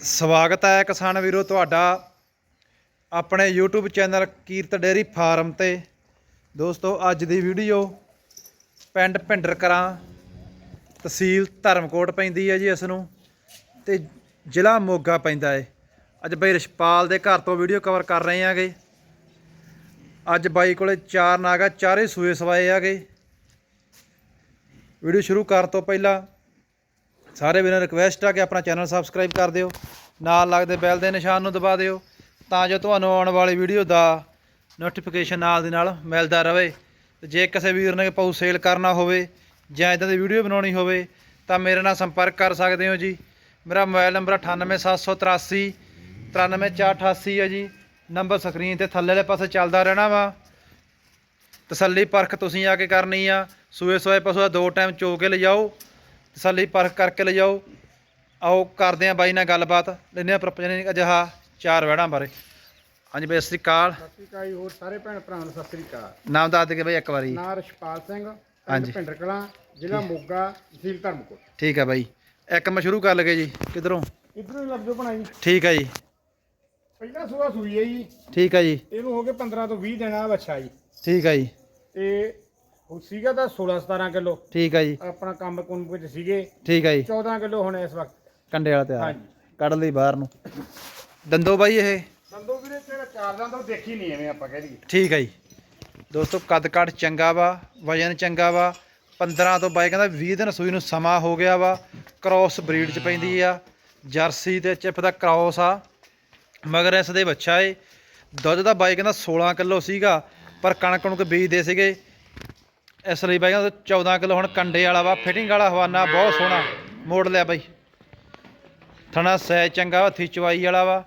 ਸਵਾਗਤ ਹੈ ਕਿਸਾਨ ਵੀਰੋ ਤੁਹਾਡਾ ਆਪਣੇ YouTube channel Kirat dairy farm ਤੇ। ਦੋਸਤੋ, ਅੱਜ ਦੀ ਵੀਡੀਓ ਪਿੰਡ ਭਿੰਡਰ ਕਰਾਂ ਤਹਿਸੀਲ ਧਰਮਕੋਟ ਪੈਂਦੀ ਹੈ ਜੀ ਇਸ ਨੂੰ ਤੇ ਜ਼ਿਲ੍ਹਾ ਮੋਗਾ ਪੈਂਦਾ ਹੈ ਅੱਜ ਬਾਈ ਰਿਸ਼ਪਾਲ ਦੇ ਘਰ ਤੋਂ ਵੀਡੀਓ ਕਵਰ ਕਰ ਰਹੇ ਆਂਗੇ। ਅੱਜ ਬਾਈ ਕੋਲੇ ਚਾਰ ਨਾਗਾ, ਚਾਰੇ ਸੂਏ ਸਵਾਏ ਆਗੇ। ਵੀਡੀਓ ਸ਼ੁਰੂ ਕਰਨ ਤੋਂ ਪਹਿਲਾਂ ਸਾਰੇ ਵੀਰਾਂ ਨੂੰ ਰਿਕਵੈਸਟ ਆ ਕਿ ਆਪਣਾ ਚੈਨਲ ਸਬਸਕ੍ਰਾਈਬ ਕਰ ਦਿਓ, ਨਾਲ ਲੱਗਦੇ ਬੈਲ ਦੇ ਨਿਸ਼ਾਨ ਨੂੰ ਦਬਾ ਦਿਓ, ਤਾਂ ਜੋ ਤੁਹਾਨੂੰ ਆਉਣ ਵਾਲੀ ਵੀਡੀਓ ਦਾ ਨੋਟੀਫਿਕੇਸ਼ਨ ਨਾਲ ਦੀ ਨਾਲ ਮਿਲਦਾ ਰਹੇ। ਤੇ ਜੇ ਕਿਸੇ ਵੀਰ ਨੇ ਪਊ ਸੇਲ ਕਰਨਾ ਹੋਵੇ ਜਾਂ ਇਦਾਂ ਦੀ ਵੀਡੀਓ ਬਣਾਉਣੀ ਹੋਵੇ, ਤਾਂ ਮੇਰੇ ਨਾਲ ਸੰਪਰਕ ਕਰ ਸਕਦੇ ਹੋ ਜੀ। ਮੇਰਾ ਮੋਬਾਈਲ ਨੰਬਰ 98783 93488 ਹੈ ਜੀ। ਨੰਬਰ ਸਕਰੀਨ ਤੇ ਥੱਲੇ ਵਾਲੇ ਪਾਸੇ ਚੱਲਦਾ ਰਹਿਣਾ ਵਾ। ਤਸੱਲੀ ਪਰਖ ਤੁਸੀਂ ਆ ਕੇ ਕਰਨੀ ਆ। ਸੂਏ ਸੂਏ ਪਸ਼ੂ ਦਾ ਦੋ ਟਾਈਮ ਚੋ ਕੇ ਲਿਜਾਓ। ਤਸੱਲੀ ਪਰਖ ਕਰਕੇ ਲਿਜਾਓ। ਆਓ ਕਰਦੇ ਆ ਬਾਈ ਨਾਲ ਗੱਲਬਾਤ। ਲੈਨੇ ਆ ਪ੍ਰਪਜਨ ਅਜਹਾ ਚਾਰ ਵੜਾਂ ਬਾਰੇ। ਹਾਂਜੀ ਬਾਈ ਸਤਿ ਸ੍ਰੀ ਅਕਾਲ। ਸਤਿ ਸ਼੍ਰੀ ਅਕਾਲ ਜੀ ਹੋਰ ਸਾਰੇ ਭੈਣ ਭਰਾਵਾਂ ਨੂੰ ਸਤਿ ਸ਼੍ਰੀ ਅਕਾਲ। ਨਾਮ ਦੱਸ ਦੇ ਬਾਈ ਇੱਕ ਵਾਰੀ। ਨਾਂ ਰਸ਼ਪਾਲ ਸਿੰਘ ਹਾਂਜੀ। ਪਿੰਡ ਭਿੰਡਰ ਕਲਾਂ ਜ਼ਿਲ੍ਹਾ ਮੋਗਾ ਤਹਿਸੀਲ ਧਰਮਕੋਟ। ਠੀਕ ਹੈ ਬਾਈ। ਇੱਕ ਮੈਂ ਸ਼ੁਰੂ ਕਰ ਲਗੇ ਜੀ ਕਿਧਰੋਂ? ਇਧਰੋਂ ਹੀ ਲੱਗ ਜਾਓ ਬਣਾਈ ਠੀਕ ਹੈ ਜੀ। ਪਹਿਲਾ ਸੂਆ ਸੂਈ ਹੈ ਜੀ। ਠੀਕ ਹੈ ਜੀ। ਇਹਨੂੰ ਹੋ ਗਏ 15 ਤੋਂ 20 ਦਿਨ ਆ ਬੱਚਾ ਜੀ। ਠੀਕ ਹੈ ਜੀ। ਤੇ ਉਹ ਸੀਗਾ ਤਾਂ 16 17 ਕਿਲੋ। ਠੀਕ ਹੈ ਜੀ। ਆਪਣਾ ਕੰਮ ਕੁੰਮ ਵਿੱਚ ਸੀਗੇ। ਠੀਕ ਹੈ ਜੀ। 14 ਕਿਲੋ ਹੁਣ ਇਸ ਵਕਤ। ਕੰਡੇ ਵਾਲਾ ਤਿਆਰ। ਹਾਂਜੀ। ਕੱਢ ਲਈ ਬਾਹਰ ਨੂੰ। ਦੰਦੋ ਬਾਈ ਇਹ? ਦੰਦੋ ਵੀਰੇ ਤੇਰਾ ਚਾਰ ਦੰਦ ਉਹ ਦੇਖੀ ਨਹੀਂ ਐਵੇਂ ਆਪਾਂ ਕਹਿ ਦਈਏ। ਠੀਕ ਹੈ ਜੀ। ਦੋਸਤੋ ਕੱਦ ਕੱਟ ਚੰਗਾ ਵਾ ਵਜਨ ਚੰਗਾ ਵਾ। 15 ਤੋਂ ਬਾਈ ਕਹਿੰਦਾ 20 ਦਿਨ ਸੂਈ ਨੂੰ ਸਮਾਂ ਹੋ ਗਿਆ ਵਾ। ਕ੍ਰਾਸ ਬਰੀਡ ਚ ਪੈਂਦੀ ਆ। ਜਰਸੀ ਤੇ ਚਿਪ ਦਾ ਕ੍ਰਾਸ ਆ। ਮਗਰ ਇਸ ਦੇ ਬੱਚਾ ਏ। ਦੁੱਧ ਦਾ ਬਾਈ ਕਹਿੰਦਾ 16 ਕਿਲੋ ਸੀਗਾ। ਪਰ ਕਣਕ ਨੂੰ ਬੀਜਦੇ ਸੀਗੇ। ਇਸ ਲਈ ਬਾਈ ਕਹਿੰਦਾ 14 ਕਿਲੋ ਹੁਣ ਕੰਡੇ ਵਾਲਾ ਵਾ ਫਿਟਿੰਗ ਵਾਲਾ ਹਵਾਨਾ, ਬਹੁਤ ਸੋਹਣਾ ਮੋੜ ਲਿਆ ਬਾਈ। ਥਣਾ ਸੈ ਚੰਗਾ ਵਾ ਥਿਚਵਾਈ ਵਾਲਾ ਵਾ।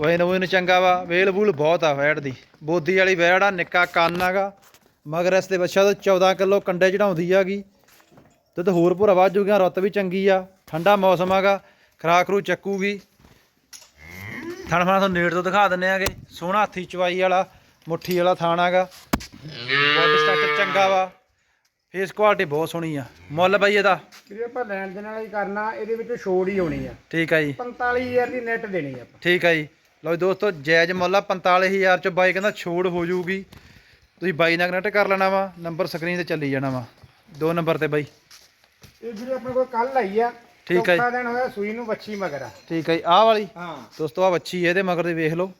ਵੈਨ ਵੈਨ ਚੰਗਾ ਵਾ, ਵੇਲ ਵੂਲ ਬਹੁਤ ਆ ਵੈੜ ਦੀ। ਬੋਦੀ ਵਾਲੀ ਵੈੜ ਆ, ਨਿੱਕਾ ਕੰਨ ਆਗਾ ਮਗਰ ਇਸ ਦੇ ਬੱਚਾ ਤੋਂ 14 ਕਿਲੋ ਕੰਡੇ ਚੜਾਉਂਦੀ ਆਗੀ ਦੁੱਧ ਹੋਰ ਭੁਰਾ ਵੱਧ ਜੂਗਾ ਰੁੱਤ ਵੀ ਚੰਗੀ ਆ। ਠੰਡਾ ਮੌਸਮ ਆਗਾ ਖਰਾਕ ਰੂ ਚੱਕੂਗੀ। ਥਣ ਫਣਾ ਤੁਹਾਨੂੰ ਨੇੜ ਤੋਂ ਦਿਖਾ ਦਿੰਨੇ ਆਗੇ ਸੋਹਣਾ ਹੱਥੀ ਚਵਾਈ ਵਾਲਾ, ਮੁੱਠੀ ਵਾਲਾ ਥਾਣ ਆਗਾ ਬੋਡੀ ਸਟਰਕਚਰ ਚੰਗਾ ਵਾ। ਫੇਸ ਕੁਆਲਿਟੀ ਬਹੁਤ ਸੋਹਣੀ ਆ। ਮੁੱਲ ਬਾਈ ਇਹਦਾ। ਵੀਰੇ ਆਪਾਂ ਲੈਣ ਦੇ ਨਾਲ ਹੀ ਕਰਨਾ ਇਹਦੇ ਵਿੱਚ ਛੋੜ ਹੀ ਹੋਣੀ ਆ। ਠੀਕ ਆ ਜੀ। 45000 ਦੀ ਨੈਟ ਦੇਣੀ ਆਪਾਂ। ਠੀਕ ਹੈ ਜੀ। ਲਓ ਜੀ ਦੋਸਤੋ ਜਾਇਜ਼ ਮੁੱਲ ਆ 45000 ਚ ਬਾਈ ਕਹਿੰਦਾ ਛੋੜ ਹੋ ਜਾਊਗੀ। ਤੁਸੀਂ ਬਾਈ ਨਾਲ ਕਨੈਕਟ ਕਰ ਲੈਣਾ ਵਾ ਨੰਬਰ ਸਕਰੀਨ ਤੇ ਚੱਲੀ ਜਾਣਾ ਵਾ। ਦੋ ਨੰਬਰ ਤੇ ਬਾਈ। ਇਹ ਵੀਰੇ ਆਪਣੇ ਕੋਲ ਕੱਲ ਆਈ ਆ। ਠੀਕ ਹੈ ਜੀ। ਚੌਥਾ ਦਿਨ ਹੋਇਆ ਸੂਈ ਨੂੰ ਵੱਛੀ ਮਗਰ ਆ। ਠੀਕ ਹੈ ਜੀ। ਆਹ ਵਾਲੀ। ਹਾਂ। ਦੋਸਤੋ ਆ ਬੱਚੀ ਇਹਦੇ ਮਗਰ ਦੀ ਵੇਖ ਲਓ।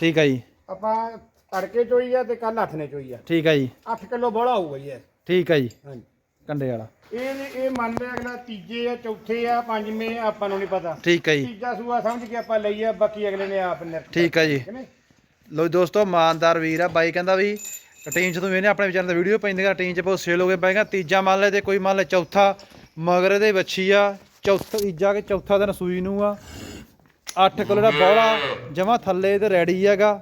ਠੀਕ ਹੈ ਜੀ। ਆਪਾਂ ਤੜਕੇ ਚੋਈ ਆ ਤੇ ਕੱਲ ਹੱਥ ਨੇ ਚੋਈ ਆ। ਠੀਕ ਹੈ ਜੀ। 8 ਕਿਲੋ ਬੋਲਾ ਹੋਊਗਾ ਜੀ ਇਹ। ਠੀਕ ਹੈ ਜੀ। ਹਾਂਜੀ। ਕੰਡੇ ਵਾਲਾ। ਇਹ ਇਹ ਮੰਨ ਲਿਆ ਅਗਲਾ ਤੀਜੇ ਆ ਚੌਥੇ ਆ ਪੰਜਵੇਂ ਆ, ਆਪਾਂ ਨੂੰ ਨਹੀਂ ਪਤਾ। ਠੀਕ ਹੈ ਜੀ। ਤੀਜਾ ਸੂਆ ਸਮਝ ਕੇ ਆਪਾਂ ਲਈ ਆ ਬਾਕੀ ਅਗਲੇ ਨੇ ਆਪ ਨਿਰ ਠੀਕ ਹੈ ਜੀ। ਲਓ ਜੀ ਦੋਸਤੋ ਇਮਾਨਦਾਰ ਵੀਰ ਆ। ਬਾਈ ਕਹਿੰਦਾ ਵੀ ਰਟੀਨ ਚ ਤੋਂ ਇਹਨੇ ਆਪਣੇ ਚੈਨਲ ਤੇ ਵੀਡੀਓ ਪੈਂਦੀਆਂ ਰਟੀਨ ਚ ਬਹੁਤ ਸੇਲ ਹੋ ਗਏ। ਕਹਿੰਦਾ ਤੀਜਾ ਮੰਨ ਲੈ ਤੇ ਕੋਈ ਮੰਨ ਲੈ ਚੌਥਾ ਮਗਰ ਇਹਦੇ ਬੱਚੀ ਆ ਚੌਥਾ ਤੀਜਾ ਕਿ ਚੌਥਾ ਦਿਨ ਸੂਈ ਨੂੰ ਆ। 8 ਕਿਲੋ ਦਾ ਬੌਲਾ ਜਮਾ ਥੱਲੇ ਤੇ ਰੈਡੀ ਹੈਗਾ।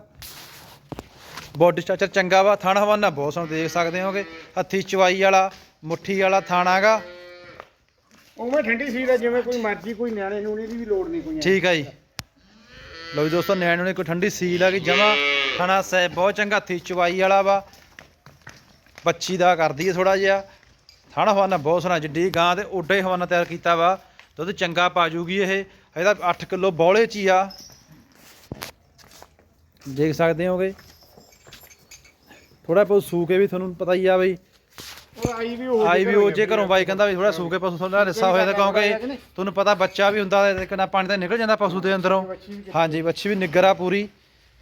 ਬੋਡੀ ਸਟਰਕਚਰ ਚੰਗਾ ਵਾ ਥਣ ਹਵਾਨਾ ਬਹੁਤ ਸੋਹਣਾ ਦੇਖ ਸਕਦੇ ਹੋਗੇ। ਹੱਥੀ ਚਵਾਈ ਵਾਲਾ ਮੁੱਠੀ ਵਾਲਾ ਥਾਣਾਗਾ ਉਵੇਂ ਠੰਡੀ ਸੀ ਦਾ ਜਿਵੇਂ ਕੋਈ ਮਰਜ਼ੀ ਕੋਈ ਨਿਆਣੇ ਨੂੰ ਦੀ ਵੀ ਲੋੜ ਨਹੀਂ ਕੋਈ। ਠੀਕ ਹੈ ਜੀ। ਲਓ ਜੀ ਦੋਸਤੋ ਨੈਣ ਨੂੰ ਕੋਈ ਠੰਡੀ ਸੀਲ ਆ ਕਿ ਜਮਾ ਖਾਣਾ ਸਹਿ ਬਹੁਤ ਚੰਗਾ ਹੱਥੀ ਚਵਾਈ ਵਾਲਾ ਵਾ। ਬੱਚੀ ਦਾ ਕਰਦੀ ਹੈ ਥੋੜਾ ਜਿਹਾ। ਥਾਣਾ ਹਵਾਨਾ ਬਹੁਤ ਸੋਹਣਾ ਜਿੱਡੀ ਗਾਂ ਤੇ ਉੱਡਾ ਹੀ ਹਵਾਨਾ ਤਿਆਰ ਕੀਤਾ ਵਾ। ਦੁੱਧ ਚੰਗਾ ਪਾ ਜੂਗੀ ਇਹ। ਇਹਦਾ 8 ਕਿਲੋ ਬੌਲੇ ਚ ਹੀ ਆ। ਦੇਖ ਸਕਦੇ ਹੋਗੇ। ਥੋੜਾ ਬਹੁਤ ਸੂ ਕੇ ਵੀ ਤੁਹਾਨੂੰ ਪਤਾ ਹੀ ਆ ਬਈ। ਉਹ ਆਈ ਵੀ ਹੋ ਆਈ ਵੀ ਉਹ ਜੇ ਘਰੋਂ ਬਾਈ ਕਹਿੰਦਾ ਵੀ ਥੋੜਾ ਸੂ ਕੇ ਪਸ਼ੂ ਥੋੜਾ ਰੱਸਾ ਹੋਇਆ ਤਾਂ ਕਿਉਂਕਿ ਤੁਹਾਨੂੰ ਪਤਾ ਬੱਚਾ ਵੀ ਹੁੰਦਾ ਤੇ ਕਿੰਨਾ ਪਾਣੀ ਤਾਂ ਨਿਕਲ ਜਾਂਦਾ ਪਸ਼ੂ ਦੇ ਅੰਦਰੋਂ। ਹਾਂਜੀ ਬੱਚੀ ਵੀ ਨਿੱਗਰ ਆ ਪੂਰੀ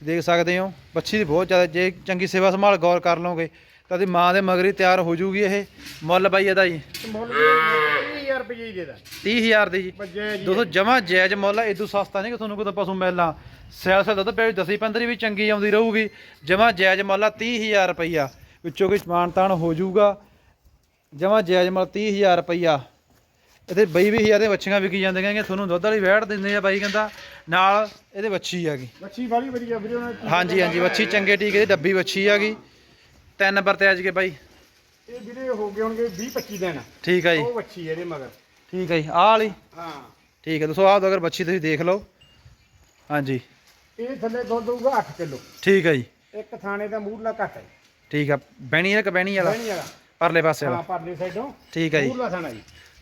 ਦੇਖ ਸਕਦੇ ਹੋ। ਬੱਚੀ ਦੀ ਬਹੁਤ ਜ਼ਿਆਦਾ ਜੇ ਚੰਗੀ ਸੇਵਾ ਸੰਭਾਲ ਗੌਰ ਕਰ ਲਓਗੇ ਤਾਂ ਉਹਦੀ ਮਾਂ ਦੇ ਮਗਰ ਤਿਆਰ ਹੋ ਜੂਗੀ ਇਹ। ਮੁੱਲ ਬਾਈ ਇਹਦਾ ਜੀ। ਮੁੱਲ 30000 ਰੁਪਏ ਹੀ ਦੇ ਦਾ। 30000 ਦੀ ਜੀ। ਦੋਸਤੋ ਜਮਾ ਜਾਇਜ਼ ਮੁੱਲ ਆ ਇਦੋਂ ਸਸਤਾ ਨਹੀਂ ਕਿ ਤੁਹਾਨੂੰ ਕੋਈ ਪਸ਼ੂ ਮਿਲਣਾ। ਸੈਲ ਦੁੱਧ ਪੈ 10 15 ਵੀ ਚੰਗੀ ਆਉਂਦੀ ਰਹੂਗੀ। ਜਮਾ ਜਾਇਜ਼ ਮੁੱਲ ਆ 30000 ਰੁਪਈਆ। ਵਿੱਚੋਂ ਕੋਈ ਸਮਾਨ ਤਾਣ ਹੋ ਜਾਊਗਾ। ਜਮਾ ਜਾਇਜ਼ ਮੁੱਲ 30000 ਰੁਪਈਆ। ਇਹਦੇ ਬਈ ਵੀ ਹਜ਼ਾਰ ਦੇ ਬੱਚੀਆਂ ਵਿਕੀ ਜਾਂਦੀਆਂ ਹੈਗੀਆਂ। ਤੁਹਾਨੂੰ ਦੁੱਧ ਵਾਲੀ ਵੈੜ ਦਿੰਦੇ ਆ ਬਾਈ ਕਹਿੰਦਾ। ਨਾਲ ਇਹਦੇ ਬੱਚੀ ਹੈਗੀ। ਬੱਚੀ ਵਾਲੀ ਵਧੀਆ ਵੀਰੇ ਉਹਨਾਂ ਹਾਂਜੀ ਹਾਂਜੀ ਬੱਚੀ ਚੰਗੇ ਟੀਕੇ ਦੀ ਡੱਬੀ ਬੱਚੀ ਹੈਗੀ। ਤਿੰਨ ਨੰਬਰ ਤੇ ਅੱਜ ਕੇ ਬਾਈ। ਇਹ ਵੀਰੇ ਹੋ ਗਏ ਹੋਣਗੇ 20 25 ਦਿਨ। ਠੀਕ ਹੈ ਜੀ। ਉਹ ਬੱਚੀ ਇਹਦੇ ਮਗਰ। ਠੀਕ ਹੈ ਜੀ। ਆਹ ਵਾਲੀ। ਹਾਂ। ਠੀਕ ਹੈ ਦੋਸਤੋ ਆਹ ਅਗਰ ਬੱਚੀ ਤੁਸੀਂ ਦੇਖ ਲਓ। ਹਾਂਜੀ। ਇਹ ਥੱਲੇ ਦੁੱਧ ਦਊਗਾ 8 ਕਿਲੋ। ਠੀਕ ਹੈ ਜੀ। ਇੱਕ ਥਾਣੇ ਦਾ ਮੂਹਰਲਾ ਘੱਟ ਹੈ। ਠੀਕ ਆ ਬੈਣੀ ਕਿ ਬੈਣੀ ਵਾਲਾ? ਬਹਿਣੀ ਵਾਲਾ। ਪਰਲੇ ਪਾਸੇ ਹਾਂ ਵਾਲਾ ਪਰਲੇ ਸਾਈਡੋਂ। ਠੀਕ ਹੈ ਜੀ। ਮੂਹਰਲਾ ਥਾਣਾ ਜੀ।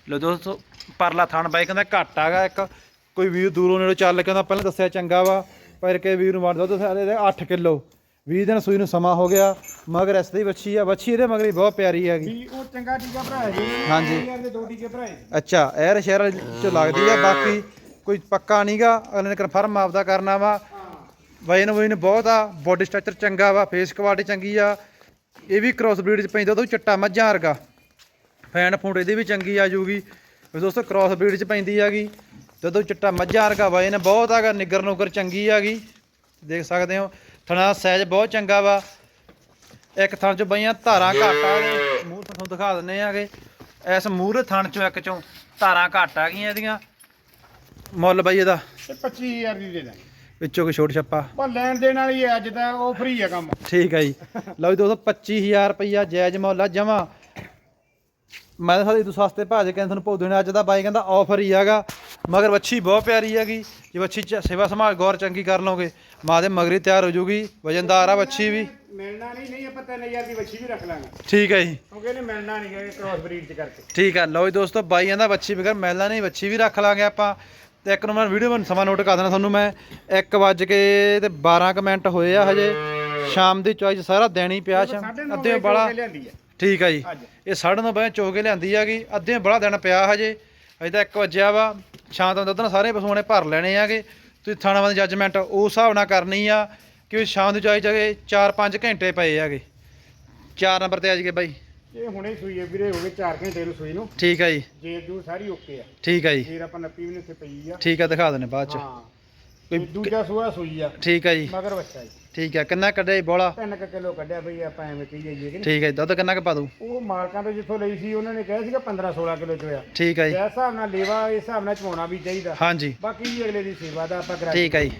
ਲੋ ਦੋਸਤੋ ਪਰਲਾ ਥਣ ਬਾਈ ਕਹਿੰਦਾ ਘੱਟ ਆਗਾ ਇੱਕ ਕੋਈ ਵੀਰ ਦੂਰੋਂ ਨੇੜੋਂ ਚੱਲ ਕੇ ਕਹਿੰਦਾ ਪਹਿਲਾਂ ਦੱਸਿਆ ਚੰਗਾ ਵਾ ਪਰ ਕੇ ਵੀਰ ਨੂੰ ਮਾਰ ਦੋ ਸਾਰੇ ਦੇ 8 ਕਿਲੋ। 20 ਦਿਨ ਸੂਈ ਨੂੰ ਸਮਾਂ ਹੋ ਗਿਆ ਮਗਰ ਇਸ ਦੀ ਬੱਚੀ ਆ ਬੱਚੀ ਇਹਦੇ ਮਗਰ ਹੀ ਬਹੁਤ ਪਿਆਰੀ ਹੈਗੀ। ਵੀ ਉਹ ਚੰਗਾ ਟੀਕਾ ਭਰਾਇਆ ਜੀ। ਹਾਂਜੀ। ਯਾਰ ਦੇ ਦੋ ਟੀਕੇ ਭਰਾਏ ਅੱਛਾ ਐਰ ਸ਼ਹਿਰ ਚ ਲੱਗਦੀ ਆ ਬਾਕੀ ਕੋਈ ਪੱਕਾ ਨਹੀਂਗਾ ਅਗਲੇ ਨੇ ਕਨਫਰਮ ਆਪਦਾ ਕਰਨਾ ਵਾ। ਵਜਨ ਵਜਨ ਬਹੁਤ ਆ ਬੋਡੀ ਸਟਰਕਚਰ ਚੰਗਾ ਵਾ ਫੇਸ ਕੁਆਲਿਟੀ ਚੰਗੀ ਆ। ਇਹ ਵੀ ਕ੍ਰੋਸ ਬਰੀਡ ਚ ਪੈਂਦਾ ਉਹ ਚਿੱਟਾ ਮੱਝਾਂ ਵਰਗਾ। ਫੈਨ ਫੂਡ ਇਹਦੀ ਵੀ ਚੰਗੀ ਆ ਜੂਗੀ। ਵੀ ਦੋਸਤੋ ਕ੍ਰੋਸ ਬਰੀਡ ਚ ਪੈਂਦੀ ਹੈਗੀ ਜਦੋਂ ਚਿੱਟਾ ਮੱਝਾਂ ਵਰਗਾ ਵਜਨ ਬਹੁਤ ਹੈਗਾ ਨਿੱਗਰ ਨੁਗਰ ਚੰਗੀ ਹੈਗੀ ਦੇਖ ਸਕਦੇ ਹੋ। ਥਣਾ ਸਾਈਜ਼ ਬਹੁਤ ਚੰਗਾ ਵਾ। ਇੱਕ ਥਣ ਚ ਬਈਆਂ ਧਾਰਾਂ ਘੱਟ ਆ ਇਹਦੇ ਮੂੰਹ ਤੋਂ ਤੁਹਾਨੂੰ ਦਿਖਾ ਦਿੰਨੇ ਆਗੇ ਇਸ ਮੂਹਰੇ ਥਣ ਚੋਂ ਇੱਕ ਚੋਂ ਧਾਰਾਂ ਘੱਟ ਆ ਗਈਆਂ ਇਹਦੀਆਂ। ਮੁੱਲ ਬਈ ਇਹਦਾ। ਤੇ 25000 ਦੀ ਦੇ ਦਾਂਗੇ। ਵਿੱਚੋਂ ਕੋਈ ਛੋਟ ਛੱਪਾ? ਪਰ ਲੈਣ ਦੇਣ ਵਾਲੀ ਹੈ ਅੱਜ ਤਾਂ ਉਹ ਫ੍ਰੀ ਹੈ ਕੰਮ। ਠੀਕ ਹੈ ਜੀ। ਲਓ ਜੀ ਦੋਸਤੋ 25000 ਰੁਪਈਆ ਜਾਇਜ਼ ਮੁੱਲ ਆ ਜਮਾ ਮੈਂ ਤਾਂ ਸਾਡੀ ਤੂੰ ਸਸਤੇ 'ਚ ਕਹਿੰਦਾ ਤੁਹਾਨੂੰ ਭੋਗ ਦੇਣਾ ਅੱਜ ਦਾ ਬਾਈ ਕਹਿੰਦਾ ਆਫਰ ਹੀ ਹੈਗਾ। ਮਗਰ ਵੱਛੀ ਬਹੁਤ ਪਿਆਰੀ ਹੈਗੀ। ਜੇ ਵੱਛੀ ਸੇਵਾ ਸੰਭਾਲ ਗੌਰ ਚੰਗੀ ਕਰ ਲਓਗੇ ਮਾਂ ਦੇ ਮਗਰੀ ਤਿਆਰ ਹੋ ਜੂਗੀ ਵਜਨਦਾਰ ਆ ਵੱਛੀ ਵੀ। ਮਿਲਣਾ ਨਹੀਂ ਨਹੀਂ ਆਪਾਂ 3000 ਦੀ ਵੱਛੀ ਵੀ ਰੱਖ ਲਾਂਗੇ। ਠੀਕ ਹੈ ਜੀ। ਕਿਉਂਕਿ ਇਹਨੇ ਮਿਲਣਾ ਨਹੀਂ ਹੈ ਕ੍ਰਾਸ ਬਰੀਡ ਚ ਕਰਕੇ। ਠੀਕ ਹੈ ਲਓ ਜੀ ਦੋਸਤੋ ਬਾਈ ਕਹਿੰਦਾ ਵੱਛੀ ਬਗੈਰ ਮੈਲਾ ਨਹੀਂ ਵੱਛੀ ਵੀ ਰੱਖ ਲਾਂਗੇ ਆਪਾਂ। ਤੇ ਇੱਕ ਨੂੰ ਮੈਂ ਵੀਡੀਓ ਵਿੱਚ ਸਮਾਂ ਨੋਟ ਕਰ ਦੇਣਾ ਤੁਹਾਨੂੰ ਮੈਂ। 1 ਵਜ ਕੇ ਤੇ 12 ਕਮੈਂਟ ਹੋਏ ਆ ਹਜੇ। ਸ਼ਾਮ ਦੀ ਚੋਇਸ ਸਾਰਾ ਦੇਣੀ ਪਿਆ ਸ਼ਾਮ। ਅੱਧੇ ਬੜਾ ਠੀਕ ਆ ਜੀ। ਇਹ ਸਾਢੇ ਨੌ ਵਜੇ ਚੋ ਕੇ ਲਿਆਂਦੀ ਹੈਗੀ ਅੱਧੇ ਬੜਾ ਦਿਨ ਪਿਆ ਹਜੇ। ਅਜੇ ਤਾਂ 1 ਵਜਿਆ ਵਾ। ਸ਼ਾਮ ਤੋਂ ਦੁੱਧ ਨਾਲ ਸਾਰੇ ਪਸ਼ੂਆਂ ਨੇ ਭਰ ਲੈਣੇ ਆਗੇ। ਤੁਸੀਂ ਥਾਣਾ ਦੀ ਜੱਜਮੈਂਟ ਉਸ ਹਿਸਾਬ ਨਾਲ ਕਰਨੀ ਆ ਕਿ ਸ਼ਾਮ ਦੀ ਚੋਈ ਜਗੇ 4-5 ਘੰਟੇ ਪਏ ਹੈਗੇ 4 ਨੰਬਰ ਤੇ ਆ ਜਗੇ ਬਾਈ। ਇਹ ਹੁਣੇ ਸੂਈ ਹੈ ਵੀਰੇ ਹੋ ਗਏ 4 ਘੰਟੇ ਨੂੰ ਸੂਈ ਨੂੰ। ਠੀਕ ਆ ਜੀ। ਜੇਰ ਜੂ ਸਾਰੀ ਓਕੇ ਆ। ਠੀਕ ਆ ਜੀ। ਜੇਰ ਆਪਾਂ ਨੱਪੀ ਵੀ ਨਹੀਂ ਉੱਥੇ ਪਈ ਆ। ਠੀਕ ਆ ਦਿਖਾ ਦਿੰਨੇ ਬਾਅਦ ਚ। ਹਾਂ। ਕੋਈ ਦੂਜਾ ਸੂਆ ਸੂਈ ਆ। ਠੀਕ ਆ ਜੀ। ਮਗਰ ਬੱਚਾ ਜੀ। ਠੀਕ ਆ ਕਿੰਨਾ ਕੱਢਿਆ ਜੀ ਬੋਲਾ? 3 ਕਿਲੋ ਕੱਢਿਆ ਬਈ ਆਪਾਂ ਐਵੇਂ ਕਹੀ ਜਾਈਏ ਕਿ ਨਹੀਂ? ਠੀਕ ਹੈ ਜੀ, ਦੁੱਧ ਕਿੰਨਾ ਕੁ ਪਾ ਦੂ ਉਹ ਮਾਲਕਾਂ ਤੋਂ ਜਿੱਥੋਂ ਲਈ ਸੀ ਉਹਨਾਂ ਨੇ ਕਿਹਾ ਸੀਗਾ 15 16 ਕਿਲੋ ਚੋਇਆ ਠੀਕ ਹੈ ਇਸ ਜੀ ਹਿਸਾਬ ਨਾਲ ਲੇਵਾ ਇਸ ਹਿਸਾਬ ਨਾਲ ਚਵਾਉਣਾ ਵੀ ਚਾਹੀਦਾ। ਹਾਂਜੀ। ਬਾਕੀ ਜੀ ਅਗਲੇ ਦੀ ਸੇਵਾ ਦਾ ਆਪਾਂ ਕਰਾ ਠੀਕ ਹੈ ਜੀ।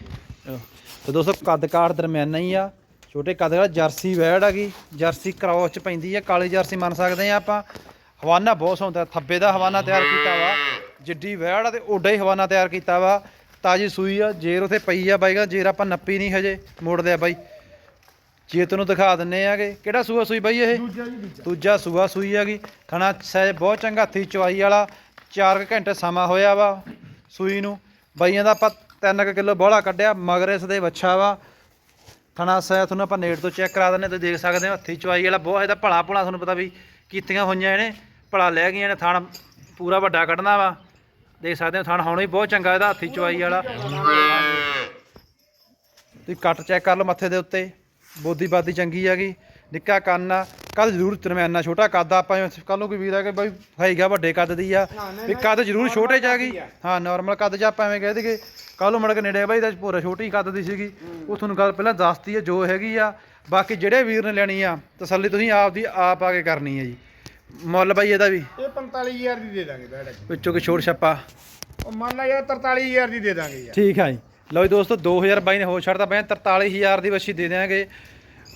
ਤੇ ਦੋਸਤੋ ਕੱਦ ਕਾਠ ਦਰਮਿਆਨਾ ਹੀ ਆ। ਛੋਟੇ ਕੱਦ ਦਾ ਜਰਸੀ ਵੈੜ ਹੈਗੀ ਜਰਸੀ ਕ੍ਰਾਸ ਚ ਪੈਂਦੀ ਆ ਕਾਲੀ ਜਰਸੀ ਮੰਨ ਸਕਦੇ ਆ ਆਪਾਂ। ਹਵਾਨਾ ਬਹੁਤ ਸੌਂਦਾ ਥੱਬੇ ਦਾ ਹਵਾਨਾ ਤਿਆਰ ਕੀਤਾ ਵਾ ਜਿੱਡੀ ਵੈੜ ਆ ਤੇ ਓਡਾ ਹੀ ਹਵਾਨਾ ਤਿਆਰ ਕੀਤਾ ਵਾ। ਤਾਜੀ ਸੂਈ ਆ ਜੇਰ ਉਥੇ ਪਈ ਆ ਬਾਈ ਕਹਿੰਦਾ ਜੇਰ ਆਪਾਂ ਨੱਪੀ ਨਹੀਂ ਹਜੇ ਮੋੜਦੇ ਆ ਬਾਈ। ਜੇ ਤੈਨੂੰ ਦਿਖਾ ਦਿੰਨੇ ਆਗੇ ਕਿਹੜਾ ਸੂਆ ਸੂਈ ਬਾਈ ਇਹ? ਦੂਜਾ ਸੂਆ ਸੂਈ ਹੈਗੀ ਖਾਣਾ ਸਹਿਜ ਬਹੁਤ ਚੰਗਾ ਹੱਥੀ ਚਵਾਈ ਵਾਲਾ 4 ਘੰਟੇ ਸਮਾਂ ਹੋਇਆ ਵਾ ਸੂਈ ਨੂੰ। ਬਈਆਂ ਦਾ ਆਪਾਂ 3 ਕਿਲੋ ਬੋਲਾ ਕੱਢਿਆ ਮਗਰ ਇਸ ਦੇ ਵੱਛਾ ਵਾ। ਥਣਾ ਸਹਿਜ ਤੁਹਾਨੂੰ ਆਪਾਂ ਨੇੜ ਤੋਂ ਚੈੱਕ ਕਰਾ ਦਿੰਦੇ ਤੁਸੀਂ ਦੇਖ ਸਕਦੇ ਹੋ ਹੱਥੀ ਚਵਾਈ ਵਾਲਾ ਬਹੁਤ ਇਹਦਾ ਭਲਾ ਭਲਾ ਤੁਹਾਨੂੰ ਪਤਾ ਵੀ ਕੀਤੀਆਂ ਹੋਈਆਂ ਇਹਨੇ, ਭਲਾ ਲੈ ਗਈਆਂ ਨੇ ਥਣ ਪੂਰਾ ਵੱਡਾ ਕੱਢਣਾ ਵਾ। ਦੇਖ ਸਕਦੇ ਹੋ, ਥਣ ਹੁਣ ਵੀ ਬਹੁਤ ਚੰਗਾ ਇਹਦਾ ਹੱਥੀ ਚਵਾਈ ਵਾਲਾ। ਤੁਸੀਂ ਕੱਟ ਚੈੱਕ ਕਰ ਲਓ ਮੱਥੇ ਦੇ ਉੱਤੇ, ਬੋਦੀ ਬਾਦੀ ਚੰਗੀ ਹੈਗੀ, ਨਿੱਕਾ ਕੰਨ ਆ। ਕੱਦ ਜ਼ਰੂਰ ਦਰਮਿਆਨਾ ਛੋਟਾ ਕੱਦ ਆ ਆਪਾਂ ਕੱਲ ਨੂੰ ਕੋਈ ਵੀਰ ਆ ਕੇ ਬਾਈ ਹੈਗਾ ਵੱਡੇ ਕੱਦ ਦੀ ਆ। ਨਾ, ਨਾ, ਵੀ ਨਾ, ਕੱਦ ਜ਼ਰੂਰ normal ਛੋਟੇ ਚ ਆ ਕੱਦ ਗਈ। ਆ। ਹਾਂ ਨਾਰਮਲ ਕੱਦ ਚ ਆਪਾਂ ਐਵੇਂ ਕਹਿ ਦੇਗੇ ਕੱਲ ਨੂੰ ਮੁੜ ਕੇ ਨੇੜੇ ਬਾਈ ਦਾ ਪੂਰਾ ਛੋਟੀ ਕੱਦ ਦੀ ਸੀਗੀ। ਉਹ ਤੁਹਾਨੂੰ ਗੱਲ ਪਹਿਲਾਂ ਦੱਸਤੀ ਹੈ ਜੋ ਹੈਗੀ ਆ। ਬਾਕੀ ਜਿਹੜੇ ਵੀਰ ਨੇ ਲੈਣੀ ਆ ਤਸੱਲੀ ਤੁਸੀਂ ਆਪ ਦੀ ਆਪ ਆ ਕੇ ਕਰਨੀ ਹੈ ਜੀ। ਮੁੱਲ ਬਾਈ ਇਹਦਾ ਵੀ। ਇਹ 45000 ਦੀ ਦੇ ਦਾਂਗੇ ਬੈੜ ਵਿੱਚੋਂ ਕੋਈ ਛੋਟ ਛੱਪਾ? ਉਹ ਮੰਨ ਲਾ ਯਾਰ 43000 ਦੀ ਦੇ ਦਾਂਗੇ ਯਾਰ। ਠੀਕ ਆ ਜੀ। ਲਓ ਜੀ ਦੋਸਤੋ 2000 ਬਾਈ ਨੇ ਹੋਰ ਛੱਡਦਾ ਬਾਈ 43000 ਦੀ ਵੱਛੀ ਦੇ ਦਿਆਂਗੇ।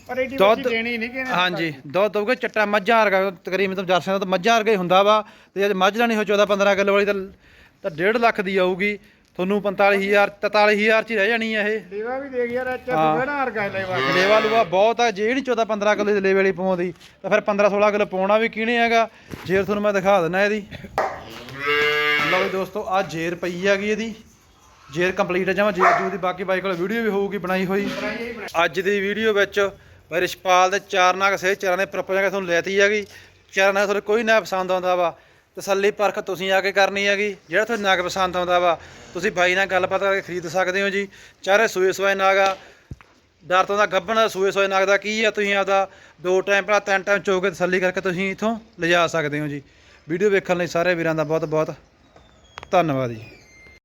ਪਰ ਇਹਦੀ ਦੁੱਧ- ਦੇਣੀ ਨਹੀਂ ਕਿਹਨੇ ਹਾਂਜੀ ਦੁੱਧ ਦੋਗੇ ਚਿੱਟਾ ਮੱਝਾਂ ਵਰਗਾ ਤਕਰੀਬਨ ਤਾਂ ਜਰਸੀਆਂ ਦਾ ਤਾਂ ਮੱਝਾਂ ਵਰਗਾ ਹੀ ਹੁੰਦਾ ਵਾ ਤੇ ਜੇ ਮੱਝ ਲੈਣੀ ਹੋ 14 15 ਕਿਲੋ ਵਾਲੀ ਤਾਂ ਤਾਂ 1.5 ਲੱਖ ਦੀ ਆਊਗੀ। ਤੁਹਾਨੂੰ 45000 43000 ਚ ਹੀ ਰਹਿ ਜਾਣੀ ਆ ਇਹ। ਲੇਵਾ ਵੀ ਦੇਖ ਯਾਰ ਅੱਛਾ। ਤੂੰ ਲੇਵਾ। ਲੇਵਾ ਲੂਆ ਬਹੁਤ ਆ ਜੇ ਨਹੀਂ 14 15 ਕਿਲੋ ਦੀ ਲੇਵੇ ਵਾਲੀ ਪਾਉਂਦੀ ਤਾਂ ਫਿਰ 15 16 ਕਿਲੋ ਪਾਉਣਾ ਵੀ ਕਿਹਨੇ ਹੈਗਾ? ਜੇਰ ਤੁਹਾਨੂੰ ਮੈਂ ਦਿਖਾ ਦਿੰਦਾ ਇਹਦੀ। ਲਓ ਜੀ ਦੋਸਤੋ ਆ ਜੇਰ ਪਈ ਹੈਗੀ ਇਹਦੀ। ਜੇਰ ਕੰਪਲੀਟ ਹੈ ਜਮਾ ਜੇਰ ਜੂ ਦੀ ਬਾਕੀ ਬਾਈ ਕੋਲ ਵੀਡੀਓ ਵੀ ਹੋਊਗੀ ਬਣਾਈ ਹੋਈ। ਅੱਜ ਦੀ ਵੀਡੀਓ ਵਿੱਚ ਬਾਈ ਰਿਸ਼ਪਾਲ ਦੇ ਚਾਰ ਨਾਗ ਸੇ ਚਾਰਾਂ ਦੇ ਪ੍ਰੋਪਰ ਜਗ੍ਹਾ ਤੁਹਾਨੂੰ ਲੈਤੀ ਹੈਗੀ। ਚਾਰਾਂ ਨਾਲ ਤੁਹਾਨੂੰ ਕੋਈ ਨਾ ਪਸੰਦ ਆਉਂਦਾ ਵਾ। ਤਸੱਲੀ ਪਰਖ ਤੁਸੀਂ ਆ ਕੇ ਕਰਨੀ ਹੈਗੀ। ਜਿਹੜਾ ਤੁਹਾਨੂੰ ਨਾਗ ਪਸੰਦ ਆਉਂਦਾ ਵਾ, ਤੁਸੀਂ ਬਾਈ ਨਾਲ ਗੱਲਬਾਤ ਕਰਕੇ ਖਰੀਦ ਸਕਦੇ ਹੋ ਜੀ। ਚਾਰੇ ਸੂਏ ਸਵਾਏ ਨਾਗ ਆ। ਡਰ ਤੋਂ ਦਾ ਗੱਭਣ ਦਾ ਸੂਏ ਸੂਏ ਨਗਦਾ ਕੀ ਆ, ਤੁਸੀਂ ਆਪਦਾ ਦੋ ਟਾਈਮ ਭਲਾ ਤਿੰਨ ਟਾਈਮ ਚੋ ਕੇ ਤਸੱਲੀ ਕਰਕੇ ਤੁਸੀਂ ਇਥੋਂ ਲਿਜਾ ਸਕਦੇ ਹੋ ਜੀ। ਵੀਡੀਓ ਵੇਖਣ ਲਈ ਸਾਰੇ ਵੀਰਾਂ ਦਾ ਬਹੁਤ ਬਹੁਤ ਧੰਨਵਾਦ ਜੀ।